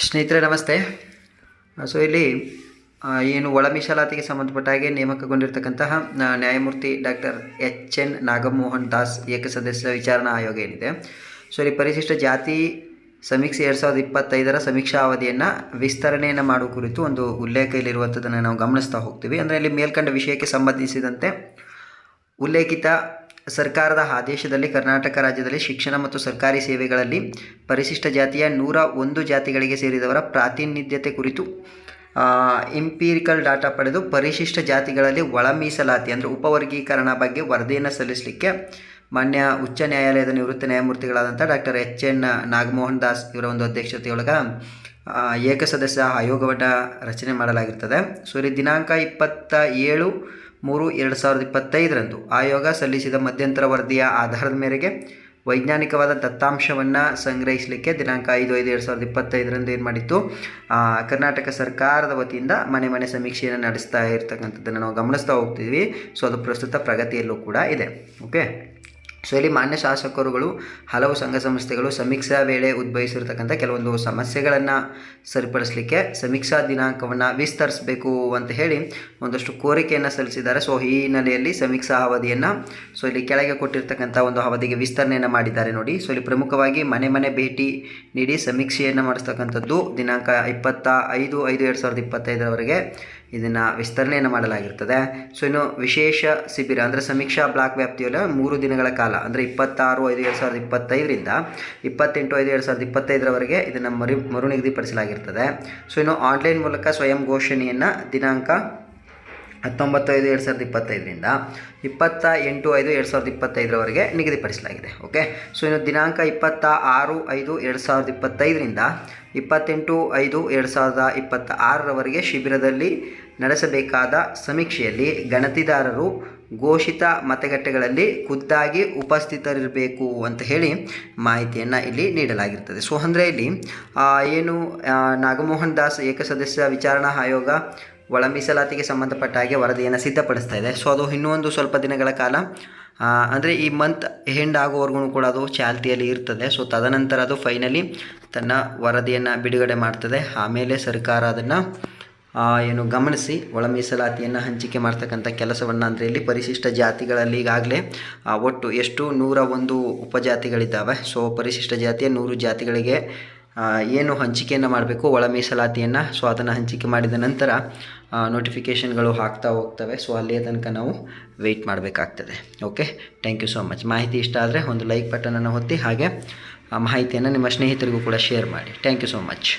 ಸ್ನೇಹಿತರೆ, ನಮಸ್ತೆ. ಸೊ, ಇಲ್ಲಿ ಏನು ಒಳ ಮೀಸಲಾತಿಗೆ ಸಂಬಂಧಪಟ್ಟ ಹಾಗೆ ನೇಮಕಗೊಂಡಿರ್ತಕ್ಕಂತಹ ನ್ಯಾಯಮೂರ್ತಿ doctor H N Nagamohan Das ಏಕಸದಸ್ಯ ವಿಚಾರಣಾ ಆಯೋಗ ಏನಿದೆ. ಸೊ, ಇಲ್ಲಿ ಪರಿಶಿಷ್ಟ ಜಾತಿ ಸಮೀಕ್ಷೆ ಎರಡು ಸಾವಿರದ ಇಪ್ಪತ್ತೈದರ ಸಮೀಕ್ಷಾ ಅವಧಿಯನ್ನು ವಿಸ್ತರಣೆಯನ್ನು ಮಾಡುವ ಕುರಿತು ಒಂದು ಉಲ್ಲೇಖ ಇಲ್ಲಿರುವಂಥದ್ದನ್ನು ನಾವು ಗಮನಿಸ್ತಾ ಹೋಗ್ತೀವಿ. ಅಂದರೆ, ಇಲ್ಲಿ ಮೇಲ್ಕಂಡ ವಿಷಯಕ್ಕೆ ಸಂಬಂಧಿಸಿದಂತೆ ಉಲ್ಲೇಖಿತ ಸರ್ಕಾರದ ಆದೇಶದಲ್ಲಿ ಕರ್ನಾಟಕ ರಾಜ್ಯದಲ್ಲಿ ಶಿಕ್ಷಣ ಮತ್ತು ಸರ್ಕಾರಿ ಸೇವೆಗಳಲ್ಲಿ ಪರಿಶಿಷ್ಟ ಜಾತಿಯ ನೂರ ಒಂದು ಜಾತಿಗಳಿಗೆ ಸೇರಿದವರ ಪ್ರಾತಿನಿಧ್ಯತೆ ಕುರಿತು ಇಂಪೀರಿಕಲ್ ಡಾಟಾ ಪಡೆದು ಪರಿಶಿಷ್ಟ ಜಾತಿಗಳಲ್ಲಿ ಒಳ ಮೀಸಲಾತಿ ಅಂದರೆ ಉಪವರ್ಗೀಕರಣ ಬಗ್ಗೆ ವರದಿಯನ್ನು ಸಲ್ಲಿಸಲಿಕ್ಕೆ ಮಾನ್ಯ ಉಚ್ಚ ನ್ಯಾಯಾಲಯದ ನಿವೃತ್ತ ನ್ಯಾಯಮೂರ್ತಿಗಳಾದಂಥ doctor H N Nagamohan Das ಇವರ ಒಂದು ಅಧ್ಯಕ್ಷತೆಯೊಳಗೆ ಏಕಸದಸ್ಯ ಆಯೋಗವನ್ನು ರಚನೆ ಮಾಡಲಾಗಿರ್ತದೆ. ಸೊ ಇಲ್ಲಿ ದಿನಾಂಕ ಇಪ್ಪತ್ತ ಏಳು ಮೂರು ಎರಡು ಸಾವಿರದ ಇಪ್ಪತ್ತೈದರಂದು ಆಯೋಗ ಸಲ್ಲಿಸಿದ ಮಧ್ಯಂತರ ವರದಿಯ ಆಧಾರದ ಮೇರೆಗೆ ವೈಜ್ಞಾನಿಕವಾದ ದತ್ತಾಂಶವನ್ನು ಸಂಗ್ರಹಿಸಲಿಕ್ಕೆ ದಿನಾಂಕ ಐದು ಐದು ಎರಡು ಸಾವಿರದ ಇಪ್ಪತ್ತೈದರಂದು ಏನು ಮಾಡಿತ್ತು? ಕರ್ನಾಟಕ ಸರ್ಕಾರದ ವತಿಯಿಂದ ಮನೆ ಮನೆ ಸಮೀಕ್ಷೆಯನ್ನು ನಡೆಸ್ತಾ ಇರ್ತಕ್ಕಂಥದ್ದನ್ನು ನಾವು ಗಮನಿಸ್ತಾ ಹೋಗ್ತಿದ್ವಿ. ಸೊ ಅದು ಪ್ರಸ್ತುತ ಪ್ರಗತಿಯಲ್ಲೂ ಕೂಡ ಇದೆ. ಓಕೆ ಸೊ ಇಲ್ಲಿ ಮಾನ್ಯ ಶಾಸಕರುಗಳು, ಹಲವು ಸಂಘ ಸಂಸ್ಥೆಗಳು ಸಮೀಕ್ಷಾ ವೇಳೆ ಉದ್ಭವಿಸಿರ್ತಕ್ಕಂಥ ಕೆಲವೊಂದು ಸಮಸ್ಯೆಗಳನ್ನು ಸರಿಪಡಿಸಲಿಕ್ಕೆ ಸಮೀಕ್ಷಾ ದಿನಾಂಕವನ್ನು ವಿಸ್ತರಿಸಬೇಕು ಅಂತ ಹೇಳಿ ಒಂದಷ್ಟು ಕೋರಿಕೆಯನ್ನು ಸಲ್ಲಿಸಿದ್ದಾರೆ. ಸೊ ಈ ಹಿನ್ನೆಲೆಯಲ್ಲಿ ಸಮೀಕ್ಷಾ ಅವಧಿಯನ್ನು ಸೊ ಇಲ್ಲಿ ಕೆಳಗೆ ಕೊಟ್ಟಿರ್ತಕ್ಕಂಥ ಒಂದು ಅವಧಿಗೆ ವಿಸ್ತರಣೆಯನ್ನು ಮಾಡಿದ್ದಾರೆ ನೋಡಿ. ಸೊ ಇಲ್ಲಿ ಪ್ರಮುಖವಾಗಿ ಮನೆ ಮನೆ ಭೇಟಿ ನೀಡಿ ಸಮೀಕ್ಷೆಯನ್ನು ಮಾಡಿಸ್ತಕ್ಕಂಥದ್ದು ದಿನಾಂಕ ಇಪ್ಪತ್ತ ಐದು ಐದು ಎರಡು ಸಾವಿರದ ಇಪ್ಪತ್ತೈದರವರೆಗೆ. ಇದನ್ನು ವಿಸ್ತರಣೆಯನ್ನು ಮಾಡಲಾಗಿರ್ತದೆ. ಸೊ ಇನ್ನು ವಿಶೇಷ ಶಿಬಿರ ಅಂದರೆ ಸಮೀಕ್ಷಾ ಬ್ಲಾಕ್ ವ್ಯಾಪ್ತಿಯಲ್ಲಿ ಮೂರು ದಿನಗಳ ಕಾಲ, ಅಂದರೆ ಇಪ್ಪತ್ತಾರು ಐದು ಎರಡು ಸಾವಿರದ ಇಪ್ಪತ್ತೈದರಿಂದ ಇಪ್ಪತ್ತೆಂಟು ಐದು ಎರಡು ಸಾವಿರದ ಇಪ್ಪತ್ತೈದರವರೆಗೆ ಇದನ್ನು ಮರು ಮರು ನಿಗದಿಪಡಿಸಲಾಗಿರ್ತದೆ ಸೊ ಇನ್ನು ಆನ್ಲೈನ್ ಮೂಲಕ ಸ್ವಯಂ ಘೋಷಣೆಯನ್ನು ದಿನಾಂಕ ಹತ್ತೊಂಬತ್ತು ಐದು ಎರಡು ಸಾವಿರದ ಇಪ್ಪತ್ತೈದರಿಂದ ಇಪ್ಪತ್ತ ಎಂಟು ಐದು ಎರಡು ಸಾವಿರದ ಇಪ್ಪತ್ತೈದರವರೆಗೆ ನಿಗದಿಪಡಿಸಲಾಗಿದೆ. ಓಕೆ ಸೊ ಇನ್ನು ದಿನಾಂಕ ಇಪ್ಪತ್ತ ಆರು ಐದು ಎರಡು ಸಾವಿರದ ಇಪ್ಪತ್ತೈದರಿಂದ ಇಪ್ಪತ್ತೆಂಟು ಐದು ಎರಡು ಸಾವಿರದ ಇಪ್ಪತ್ತ ಆರರವರೆಗೆ ಶಿಬಿರದಲ್ಲಿ ನಡೆಸಬೇಕಾದ ಸಮೀಕ್ಷೆಯಲ್ಲಿ ಗಣತಿದಾರರು ಘೋಷಿತ ಮತಗಟ್ಟೆಗಳಲ್ಲಿ ಖುದ್ದಾಗಿ ಉಪಸ್ಥಿತರಿರಬೇಕು ಅಂತ ಹೇಳಿ ಮಾಹಿತಿಯನ್ನು ಇಲ್ಲಿ ನೀಡಲಾಗಿರ್ತದೆ. ಸೊ ಅಂದರೆ ಇಲ್ಲಿ ಏನು ನಾಗಮೋಹನ್ ದಾಸ್ ಏಕಸದಸ್ಯ ವಿಚಾರಣಾ ಆಯೋಗ ಒಳ ಮೀಸಲಾತಿಗೆ ಸಂಬಂಧಪಟ್ಟ ಹಾಗೆ ವರದಿಯನ್ನು ಸಿದ್ಧಪಡಿಸ್ತಾ ಇದೆ. ಸೊ ಅದು ಇನ್ನೂ ಒಂದು ಸ್ವಲ್ಪ ದಿನಗಳ ಕಾಲ ಅಂದರೆ ಈ ಮಂತ್ ಹೆಂಡ್ ಆಗೋವರೆಗೂ ಕೂಡ ಅದು ಚಾಲ್ತಿಯಲ್ಲಿ ಇರ್ತದೆ. ಸೊ ತದನಂತರ ಅದು ಫೈನಲಿ ತನ್ನ ವರದಿಯನ್ನು ಬಿಡುಗಡೆ ಮಾಡ್ತದೆ. ಆಮೇಲೆ ಸರ್ಕಾರ ಅದನ್ನು ಏನು ಗಮನಿಸಿ ಒಳ ಮೀಸಲಾತಿಯನ್ನು ಹಂಚಿಕೆ ಮಾಡ್ತಕ್ಕಂಥ ಕೆಲಸವನ್ನು ಅಂದರೆ ಇಲ್ಲಿ ಪರಿಶಿಷ್ಟ ಜಾತಿಗಳಲ್ಲಿ ಈಗಾಗಲೇ ಒಟ್ಟು ಎಷ್ಟು ನೂರ ಒಂದು ಉಪಜಾತಿಗಳಿದ್ದಾವೆ. ಸೊ ಪರಿಶಿಷ್ಟ ಜಾತಿಯ ನೂರು ಜಾತಿಗಳಿಗೆ ಏನು ಹಂಚಿಕೆಯನ್ನು ಮಾಡಬೇಕು, ಒಳ ಮೀಸಲಾತಿಯನ್ನು ಸೊ ಅದನ್ನು ಹಂಚಿಕೆ ಮಾಡಿದ ನಂತರ ನೋಟಿಫಿಕೇಷನ್ಗಳು ಹಾಕ್ತಾ ಹೋಗ್ತವೆ. ಸೊ ಅಲ್ಲಿಯ ತನಕ ನಾವು ವೆಯ್ಟ್ ಮಾಡಬೇಕಾಗ್ತದೆ. Okay thank you so much ಮಾಹಿತಿ ಇಷ್ಟ ಆದರೆ ಒಂದು ಲೈಕ್ ಬಟನನ್ನು ಒತ್ತಿ, ಹಾಗೆ ಆ ಮಾಹಿತಿಯನ್ನು ನಿಮ್ಮ ಸ್ನೇಹಿತರಿಗೂ ಕೂಡ ಶೇರ್ ಮಾಡಿ. Thank you so much